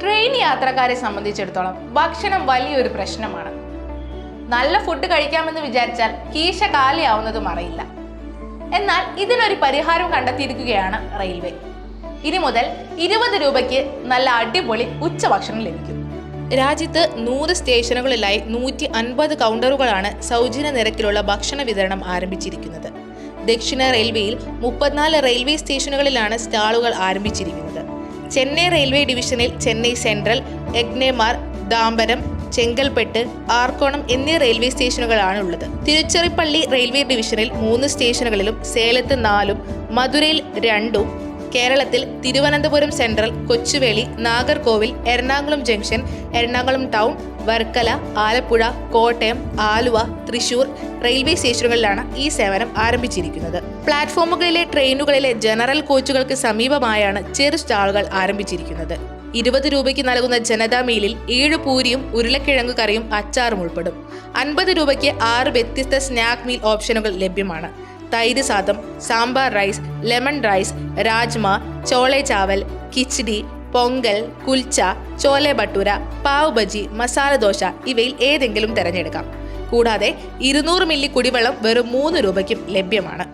Train യാത്രക്കാരെ സംബന്ധിച്ചിടത്തോളം ഭക്ഷണം വലിയൊരു പ്രശ്നമാണ്. നല്ല ഫുഡ് കഴിക്കാമെന്ന് വിചാരിച്ചാൽ കീശ കാലിയാവുന്നതും അറിയില്ല. എന്നാൽ ഇതിനൊരു പരിഹാരം കണ്ടെത്തിയിരിക്കുകയാണ് റെയിൽവേ. ഇനി മുതൽ ഇരുപത് രൂപയ്ക്ക് നല്ല അടിപൊളി ഉച്ചഭക്ഷണം ലഭിക്കും. രാജ്യത്ത് നൂറ് സ്റ്റേഷനുകളിലായി നൂറ്റി അൻപത് കൗണ്ടറുകളാണ് സൗജന്യ നിരക്കിലുള്ള ഭക്ഷണ വിതരണം ആരംഭിച്ചിരിക്കുന്നത്. ദക്ഷിണ റെയിൽവേയിൽ മുപ്പത്തിനാല് റെയിൽവേ സ്റ്റേഷനുകളിലാണ് സ്റ്റാളുകൾ ആരംഭിച്ചിരിക്കുന്നത്. ചെന്നൈ റെയിൽവേ ഡിവിഷനിൽ ചെന്നൈ സെൻട്രൽ എഗ്നേമാർ ദാമ്പരം ചെങ്കൽപ്പെട്ട് ആർക്കോണം എന്നീ റെയിൽവേ സ്റ്റേഷനുകളാണ് ഉള്ളത്. തിരുച്ചിറപ്പള്ളി റെയിൽവേ ഡിവിഷനിൽ മൂന്ന് സ്റ്റേഷനുകളിലും സേലത്ത് നാലും മധുരയിൽ രണ്ടും കേരളത്തിൽ Thiruvananthapuram central Kochuveli Nagercoil Ernakulam junction Ernakulam town Varkala Alappuzha Kottayam Aluva Thrissur railway സ്റ്റേഷനുകളിലാണ് ഈ സേവനം ആരംഭിച്ചിരിക്കുന്നത്. പ്ലാറ്റ്ഫോമുകളിലെ ട്രെയിനുകളിലെ ജനറൽ കോച്ചുകൾക്ക് സമീപമായാണ് ചെറു സ്റ്റാളുകൾ ആരംഭിച്ചിരിക്കുന്നത്. ഇരുപത് രൂപയ്ക്ക് നൽകുന്ന ജനതാ മീലിൽ ഏഴ് പൂരിയും ഉരുളക്കിഴങ്ങ് കറിയും അച്ചാറും ഉൾപ്പെടും. അൻപത് രൂപയ്ക്ക് ആറ് വ്യത്യസ്ത സ്നാക്ക് മീൽ ഓപ്ഷനുകൾ ലഭ്യമാണ്. തൈര് sadam sambar rice lemon rice rajma chole chawal khichdi pongal kulcha chole bhature pav bhaji masala dosa ഇവയിൽ ഏതെങ്കിലും തിരഞ്ഞെടുക്കാം. കൂടാതെ ഇരുന്നൂറ് മില്ലി കുടിവെള്ളം വെറും മൂന്ന് രൂപയ്ക്കും ലഭ്യമാണ്.